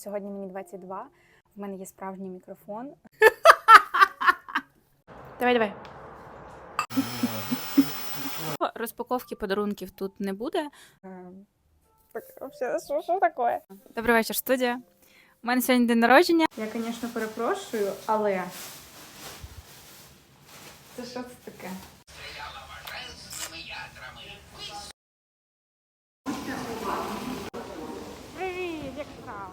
Сьогодні мені 22. В мене є справжній мікрофон. Давай, давай. Розпаковки подарунків тут не буде. Що, що таке? Добрий вечір, студія. У мене сьогодні день народження. Я, звісно, перепрошую, але. Це що це таке? Привіт, як справа?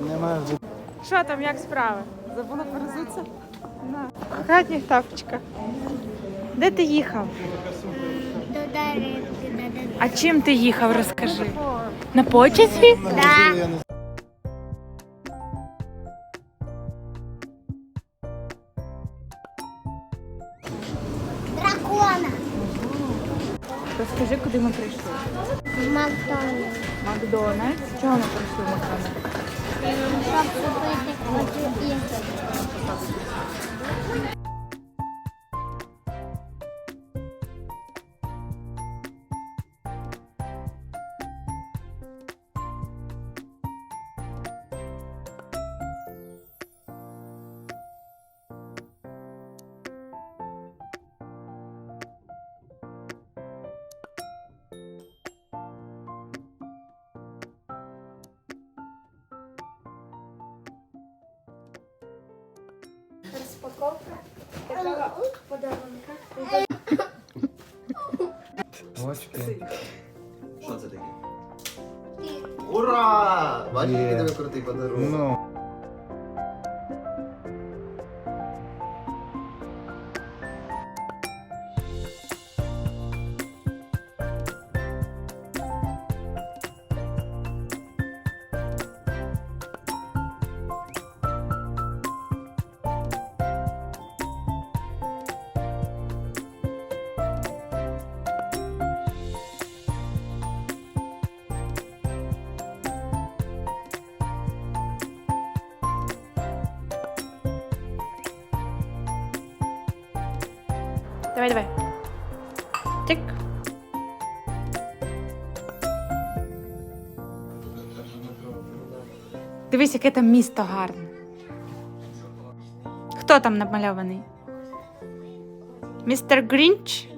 Немає вже. Що там, як справи? Забула перезутися? На. Хатніх тапочках. Де ти їхав? А чим ти їхав, розкажи? На почесі? Да. Дракона. Розкажи, куди ми прийшли. Макдональдс. Макдональдс. Чого ми прийшли в Макдональдс? Щоб Розпаковка такого подарунка. Очки. Що це таке? Ура! Бачиш, Є. який тебе крутий подарунок? Ну. Давай, давай. Тик. Дивись, яке там місто гарне. Хто там намальований? Містер Грінч?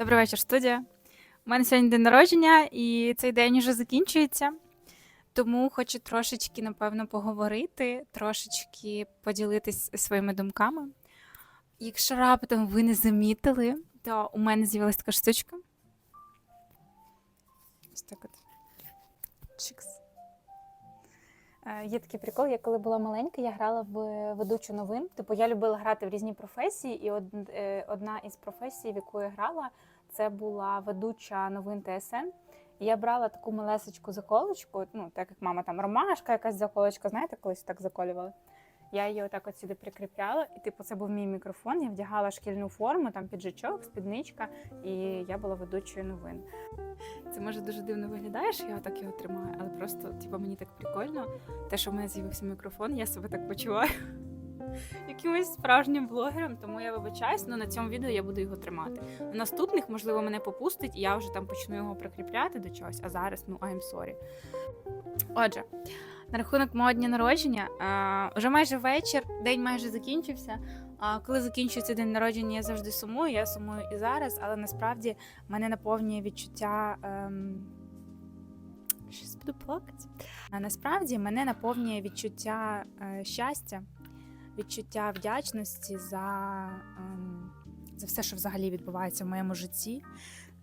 Добрий вечір, студія. У мене сьогодні день народження, і цей день вже закінчується. Тому хочу трошечки, напевно, поговорити, трошечки поділитись своїми думками. Якщо раптом ви не замітили, то у мене з'явилася така штучка. Ось так от. Чикс. Е, Є такий прикол, я коли була маленька, я грала в ведучу новин. Типу, я любила грати в різні професії, і е, одна із професій, в яку я грала, це була ведуча новин ТСН. Я брала таку малесечку заколочку, ну, так як мама там ромашка, якась заколочка, знаєте, колись так заколювали. Я її отак от сюди прикріпляла, і типу це був мій мікрофон. Я вдягала шкільну форму, там піджачок, спідничка, і я була ведучою новин. Це може дуже дивно виглядає, що я так його тримаю, але просто типу, мені так прикольно. Те, що в мене з'явився мікрофон, я себе так почуваю якимось справжнім блогером, тому я вибачаюсь, але на цьому відео я буду його тримати. В наступних, можливо, мене попустить, і я вже там почну його прикріпляти до чогось, а зараз, ну, I'm sorry. Отже, на рахунок мого дня народження, а, вже майже вечір, день майже закінчився. А коли закінчується день народження, я завжди сумую, я сумую і зараз, але насправді мене наповнює відчуття. Ем... Щось буду плакати. А насправді мене наповнює відчуття е, щастя, відчуття вдячності за, ем, за все, що взагалі відбувається в моєму житті,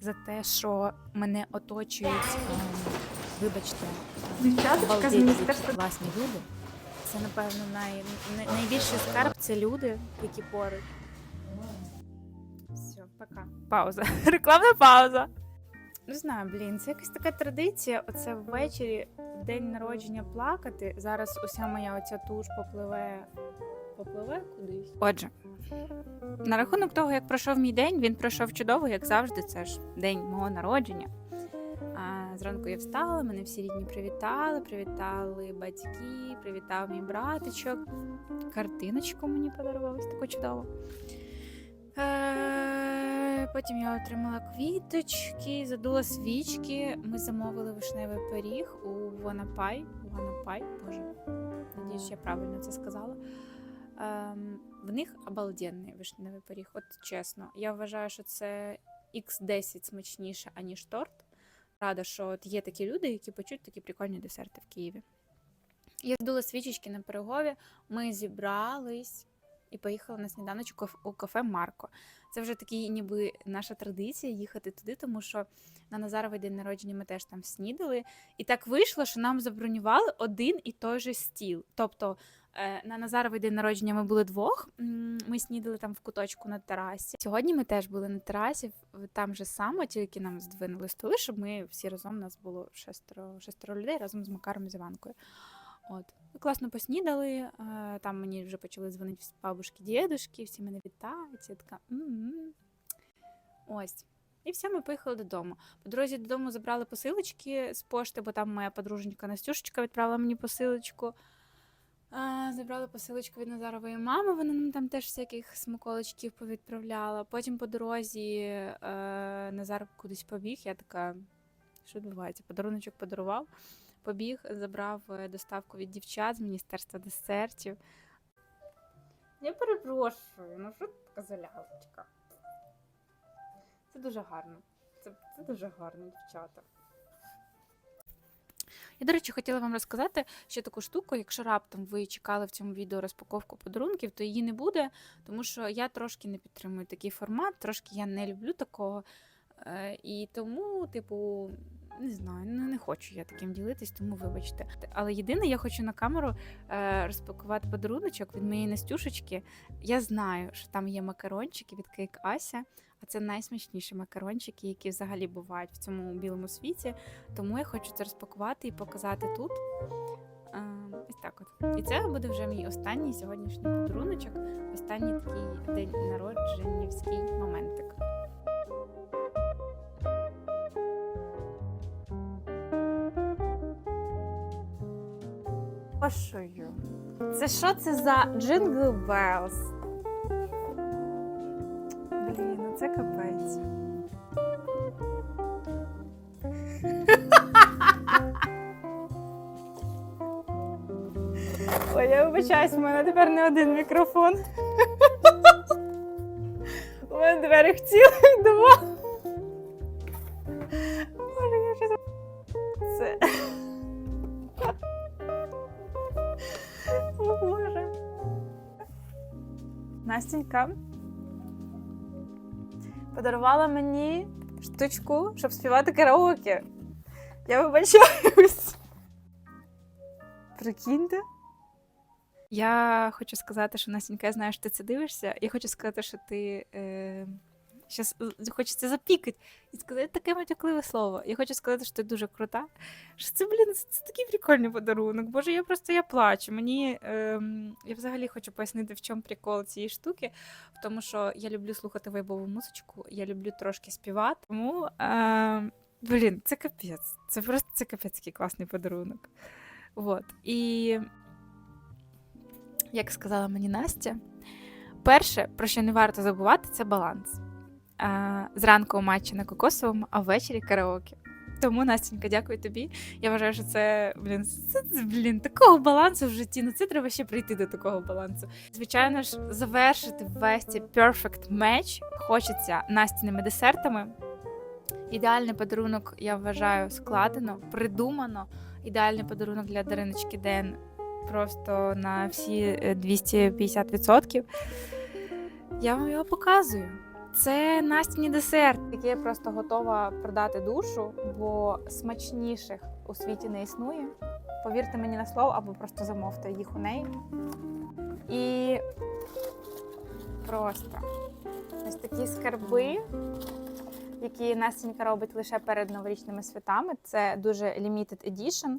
за те, що мене оточують, ем, вибачте, Дівчаточка з міністерства. класні люди. Це, напевно, най, най, найбільший скарб це люди, які поруч. Все, пока. Пауза. Рекламна пауза. Не знаю, блін, це якась така традиція. Оце ввечері, в день народження плакати. Зараз уся моя оця туш попливе. Попливе кудись. Отже, на рахунок того, як пройшов мій день, він пройшов чудово, як завжди. Це ж день мого народження. А, зранку я встала, мене всі рідні привітали, привітали батьки, привітав мій братичок. Картиночку мені подарували ось таку чудову. Е, Потім я отримала квіточки, задула свічки. Ми замовили вишневий пиріг у Ванапай. Ванапай, боже, надіюсь, я правильно це сказала. Ем, в них обалденний вишневий пиріг. От чесно, я вважаю, що це X10 смачніше, аніж торт. Рада, що от є такі люди, які почують такі прикольні десерти в Києві. Я здула свічечки на перегові, ми зібрались і поїхали на сніданочок у кафе Марко. Це вже такий, ніби наша традиція їхати туди, тому що на Назаровий день народження ми теж там снідали. І так вийшло, що нам забронювали один і той же стіл. Тобто е, на Назаровий день народження ми були двох. Ми снідали там в куточку на терасі. Сьогодні ми теж були на терасі, там же само, тільки нам здвинули столи, щоб ми всі разом нас було шестеро, шестеро людей разом з Макаром з Іванкою. От. Ми класно поснідали. Там мені вже почали дзвонити бабушки, дідушки, всі мене вітають. Я така ось. І все, ми поїхали додому. По дорозі додому забрали посилочки з пошти, бо там моя подруженька Настюшечка відправила мені посилочку. А, Забрали посилочку від Назарової мами, вона нам там теж всяких смаколичків повідправляла. Потім по дорозі е, Назар кудись побіг. Я така, що відбувається? Подаруночок подарував, побіг, забрав е, доставку від дівчат з Міністерства десертів. Я перепрошую, ну що така залявочка? Це дуже гарно. Це, це дуже гарно, дівчата. Я, до речі, хотіла вам розказати ще таку штуку. Якщо раптом ви чекали в цьому відео розпаковку подарунків, то її не буде, тому що я трошки не підтримую такий формат, трошки я не люблю такого. Е, І тому, типу, не знаю, ну не хочу я таким ділитись, тому вибачте. Але єдине, я хочу на камеру е, розпакувати подаруночок від моєї Настюшечки. Я знаю, що там є макарончики від Кейк Ася, а це найсмачніші макарончики, які взагалі бувають в цьому білому світі. Тому я хочу це розпакувати і показати тут. Е, Ось так от. І це буде вже мій останній сьогоднішній подаруночок, останній такий день народженнівський моментик. Пошую. Це що це за Jingle Bells? Блін, ну це капець. Ой, я вибачаюсь, у мене тепер не один мікрофон. У мене тепер їх два. Настенька подарувала мені штучку, щоб співати караоке. Я вибачаюсь. Прикиньте. Я хочу сказати, що Настенька, я знаю, що ти це дивишся. Я хочу сказати, що ти. Е... Е, хочеться запікати і сказати таке матюкливе слово. Я хочу сказати, що ти дуже крута. Що це, блін, це, це такий прикольний подарунок. Боже, я просто я плачу. Мені ем, я взагалі хочу пояснити, в чому прикол цієї штуки. В тому, що я люблю слухати вайбову музичку, я люблю трошки співати. Тому, е, блін, це капець. Це просто це капець який класний подарунок. Вот. І як сказала мені Настя, перше, про що не варто забувати, це баланс. А, зранку матчі на кокосовому, а ввечері караоке. Тому, Настенька, дякую тобі. Я вважаю, що це, блін, це, блін, такого балансу в житті. Ну це треба ще прийти до такого балансу. Звичайно ж, завершити весь цей perfect match хочеться Настіними десертами. Ідеальний подарунок, я вважаю, складено, придумано. Ідеальний подарунок для Дариночки Ден просто на всі е, 250%. Я вам його показую. Це Настіні десерт, який я просто готова продати душу, бо смачніших у світі не існує. Повірте мені на слово, або просто замовте їх у неї. І просто ось такі скарби які Настенька робить лише перед новорічними святами. Це дуже limited edition.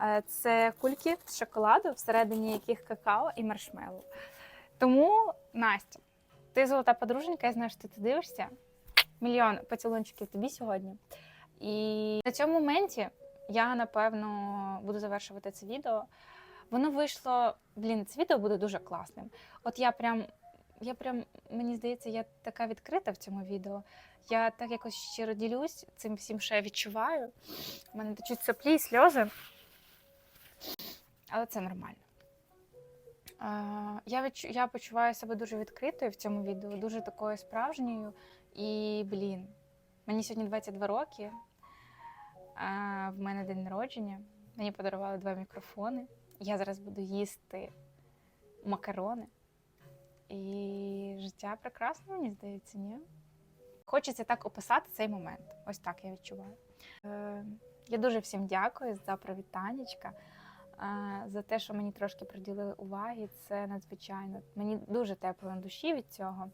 Е, Це кульки з шоколаду, всередині яких какао і маршмеллоу. Тому, Настя, ти золота подруженька, я знаю, що ти дивишся. Мільйон поцілунчиків тобі сьогодні. І на цьому моменті я напевно буду завершувати це відео. Воно вийшло. Блін, це відео буде дуже класним. От я прям, я прям, мені здається, я така відкрита в цьому відео. Я так якось щиро ділюсь цим всім, я відчуваю. У мене течуть соплі сльози. Але це нормально. Я, відчу, я почуваю себе дуже відкритою в цьому відео, дуже такою справжньою. І, блін, мені сьогодні 22 роки. А в мене день народження. Мені подарували два мікрофони. Я зараз буду їсти макарони. І життя прекрасне, мені здається, ні? Хочеться так описати цей момент. Ось так я відчуваю. Е, я дуже всім дякую за привітаннячка, за те, що мені трошки приділили уваги. Це надзвичайно. Мені дуже тепло на душі від цього.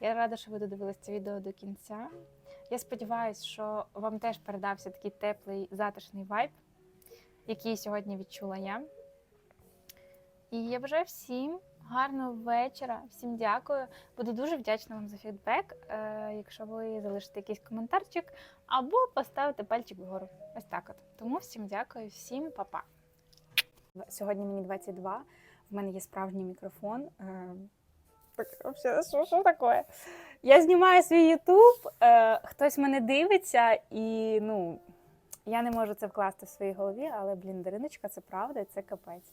Я рада, що ви додивились це відео до кінця. Я сподіваюся, що вам теж передався такий теплий, затишний вайб, який сьогодні відчула я. І я бажаю всім гарного вечора, всім дякую. Буду дуже вдячна вам за фідбек, е, якщо ви залишите якийсь коментарчик або поставите пальчик вгору. Ось так от. Тому всім дякую, всім па-па. Сьогодні мені 22, в мене є справжній мікрофон. Е, так, вообще, що, що таке? Я знімаю свій Ютуб, е, хтось мене дивиться, і ну, я не можу це вкласти в своїй голові, але, блін, Дариночка, це правда, це капець.